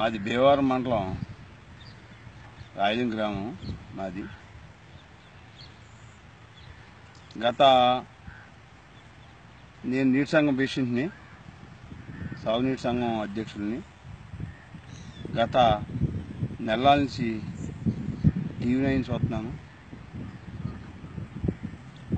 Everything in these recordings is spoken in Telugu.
మాది భీమవరం మండలం రాయలం గ్రామం మాది. గత నేను నీటి సంఘం పేషెంట్ని సాగునీటి సంఘం అధ్యక్షుడిని. గత నెలల నుంచి టీవీ నైన్ చూస్తున్నాను.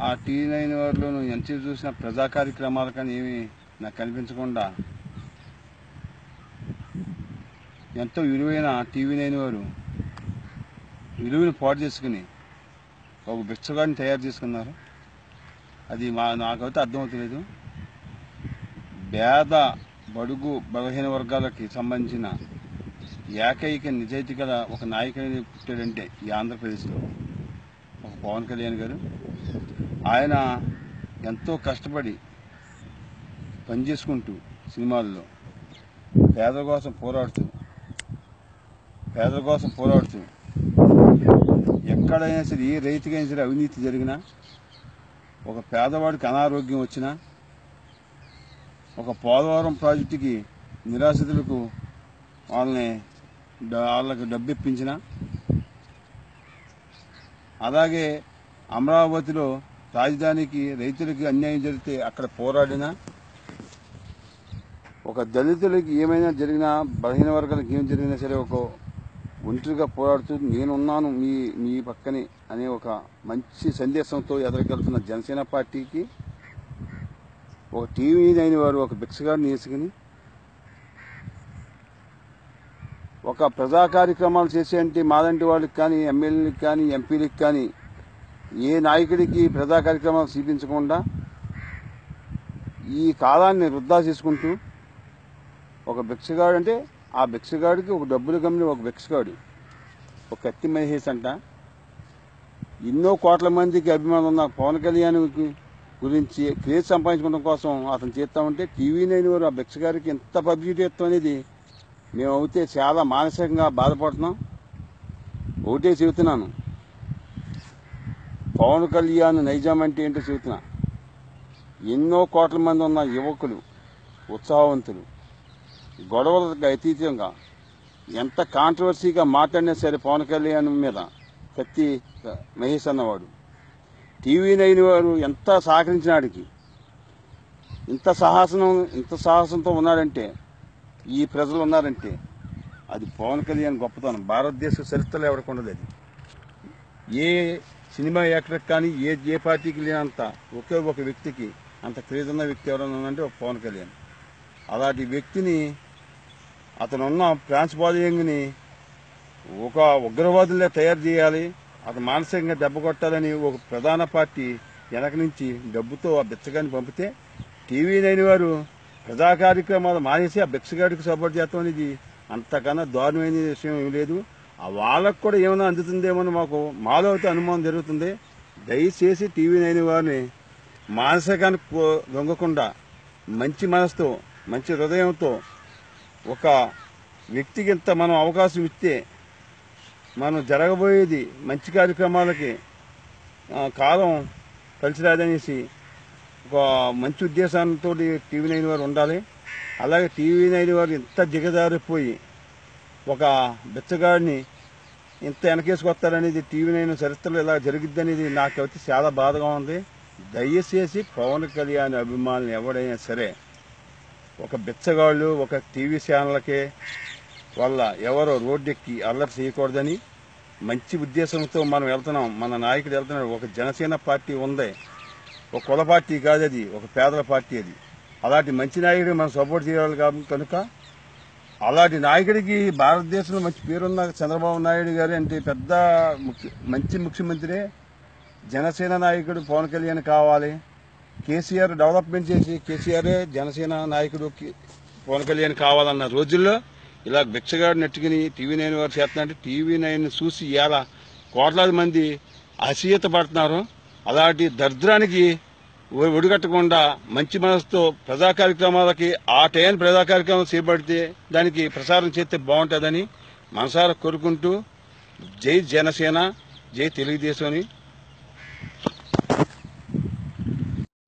ఆ టీవీ నైన్ వారిలో ఎంత చూసిన ప్రజా కార్యక్రమాలు కానీ ఏమీ నాకు కనిపించకుండా ఎంతో విలువైన టీవీ నైన్ వారు విలువను పాటు చేసుకుని ఒక బిచ్చగాడిని తయారు చేసుకున్నారు. అది మా నాకైతే అర్థమవుతలేదు. పేద బడుగు బలహీన వర్గాలకి సంబంధించిన ఏకైక నిజాయితీ గల ఒక నాయకుడిని పుట్టాడంటే ఈ ఆంధ్రప్రదేశ్లో ఒక పవన్ కళ్యాణ్ గారు. ఆయన ఎంతో కష్టపడి పనిచేసుకుంటూ సినిమాల్లో పేద కోసం పోరాడుతూ పేదల కోసం పోరాడుతూ ఎక్కడైనా సరే ఏ రైతుకైనా సరే అవినీతి జరిగినా ఒక పేదవాడికి అనారోగ్యం వచ్చినా ఒక పోలవరం ప్రాజెక్టుకి నిరాశ్రితులకు వాళ్ళని వాళ్ళకి డబ్బు ఇప్పించిన అలాగే అమరావతిలో రాజధానికి రైతులకి అన్యాయం జరిగితే అక్కడ పోరాడిన ఒక దళితులకి ఏమైనా జరిగినా బలహీన వర్గాలకు ఏం జరిగినా సరే ఒక ఒంటరిగా పోరాడుతూ నేనున్నాను మీ మీ పక్కనే అనే ఒక మంచి సందేశంతో ఎదరగలుగుతున్న జనసేన పార్టీకి ఒక టీవీ అయిన వారు ఒక భిక్షగాడిని వేసుకుని ఒక ప్రజా కార్యక్రమాలు చేసే అంటే వాళ్ళకి కానీ ఎమ్మెల్యేలకు కానీ ఎంపీలకు కానీ ఏ నాయకుడికి ప్రజా కార్యక్రమాలు చూపించకుండా ఈ కాలాన్ని వృద్ధా చేసుకుంటూ ఒక భిక్షగాడు అంటే ఆ భిక్షగాడికి ఒక డబ్బులు కమ్మిన ఒక భిక్షగాడు ఒక కత్తి మహేష్ అంట. ఎన్నో కోట్ల మందికి అభిమానం ఉన్న పవన్ కళ్యాణ్ గురించి క్రేజ్ సంపాదించుకోవడం కోసం అతను చేస్తా ఉంటే టీవీ నైన్ వారు ఆ భిక్షగారికి ఎంత పబ్లిసిటీ ఇస్తాం అనేది మేము అయితే చాలా మానసికంగా బాధపడుతున్నాం. ఒకటే చెబుతున్నాను. పవన్ కళ్యాణ్ నైజాం అంటే ఏంటో చెబుతున్నా. ఎన్నో కోట్ల మంది ఉన్న యువకులు ఉత్సాహవంతులు గొడవలకు అతీతంగా ఎంత కాంట్రవర్సీగా మాట్లాడినా సరే పవన్ కళ్యాణ్ మీద కత్తి మహేష్ అన్నవాడు. టీవీ నైన్ వారు ఎంత సహకరించినాడికి ఇంత సాహసం ఇంత సాహసంతో ఉన్నాడంటే ఈ ప్రజలు ఉన్నారంటే అది పవన్ కళ్యాణ్ గొప్పతనం. భారతదేశ చరిత్రలో ఎవరికి ఉండదు అది. ఏ సినిమా యాక్టర్ కానీ ఏ ఏ పార్టీకి లేనంత ఒకే ఒక వ్యక్తికి అంత క్రేజ్ ఉన్న వ్యక్తి ఎవరైనా ఉందంటే ఒక పవన్ కళ్యాణ్. అలాంటి వ్యక్తిని అతను ఉన్న ఫ్రాన్స్ ఒక ఉగ్రవాదులే తయారు చేయాలి. అతను మానసికంగా దెబ్బ కొట్టాలని ఒక ప్రధాన పార్టీ వెనక నుంచి డబ్బుతో ఆ బిచ్చగాన్ని పంపితే టీవీ నైన్ వారు ప్రజా కార్యక్రమాలు మానేసి ఆ బిచ్చగాడికి సపోర్ట్ చేస్తాం అనేది అంతకన్నా దారుణమైన విషయం ఏం లేదు. ఆ వాళ్ళకు కూడా ఏమైనా అందుతుందేమో అని మాకు మాలో అయితే అనుమానం జరుగుతుంది. దయచేసి టీవీ నైన్ వారిని మానసికానికి దొంగకుండా లొంగకుండా మంచి మనసుతో మంచి హృదయంతో ఒక వ్యక్తికి ఇంత మనం అవకాశం ఇస్తే మనం జరగబోయేది మంచి కార్యక్రమాలకి కాలం కలిసిరాదనేసి ఒక మంచి ఉద్దేశంతో టీవీ నైన్ వారు ఉండాలి. అలాగే టీవీ నైన్ వారు ఇంత దిగజారిపోయి ఒక బిచ్చగాడిని ఇంత వెనకేసుకొస్తారనేది టీవీ నైన్ చరిత్రలో ఇలా జరిగిద్దనేది నాకైతే చాలా బాధగా ఉంది. దయచేసి పవన్ కళ్యాణ్ అభిమానులు ఎవడైనా సరే ఒక బిచ్చగాళ్ళు ఒక టీవీ ఛానళ్ళకే వల్ల ఎవరో రోడ్డెక్కి అల్లరి చేయకూడదని మంచి ఉద్దేశంతో మనం వెళ్తున్నాం. మన నాయకుడు వెళ్తున్నాడు. ఒక జనసేన పార్టీ ఉంది. ఒక కుల పార్టీ కాదు అది ఒక పేదల పార్టీ అది. అలాంటి మంచి నాయకుడికి మనం సపోర్ట్ చేయాలి కాబట్టి కనుక అలాంటి నాయకుడికి భారతదేశంలో మంచి పేరున్న చంద్రబాబు నాయుడు గారు అంటే పెద్ద ముఖ్య మంచి ముఖ్యమంత్రి జనసేన నాయకుడు పవన్ కళ్యాణ్ కావాలి. కేసీఆర్ డెవలప్మెంట్ చేసి కేసీఆరే జనసేన నాయకుడు పవన్ కళ్యాణ్ కావాలన్న రోజుల్లో ఇలా భిక్షగాడు నెట్టుకుని టీవీ నైన్ వారు చేస్తున్నారంటే టీవీ నైన్ చూసి ఇలా కోట్లాది మంది అసీయత పడుతున్నారు. అలాంటి దరిద్రానికి ఒడిగట్టకుండా మంచి మనసుతో ప్రజా కార్యక్రమాలకి ఆ టైం ప్రజా కార్యక్రమాలు చేపడితే దానికి ప్రసారం చేస్తే బాగుంటుందని మనసారా కోరుకుంటూ జై జనసేన జై తెలుగుదేశం అని